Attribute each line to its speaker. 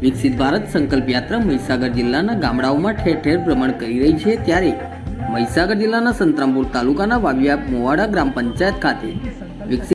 Speaker 1: વિકસિત ભારત સંકલ્પ યાત્રા મહીસાગર જિલ્લાના ગામડાઓમાં ઠેર ઠેર ભ્રમણ કરી રહી છે ત્યારે મહીસાગર જિલ્લાના સંતરામપુર તાલુકાના વાવિયા મોવાડા ગ્રામ પંચાયત ખાતે વિકસિત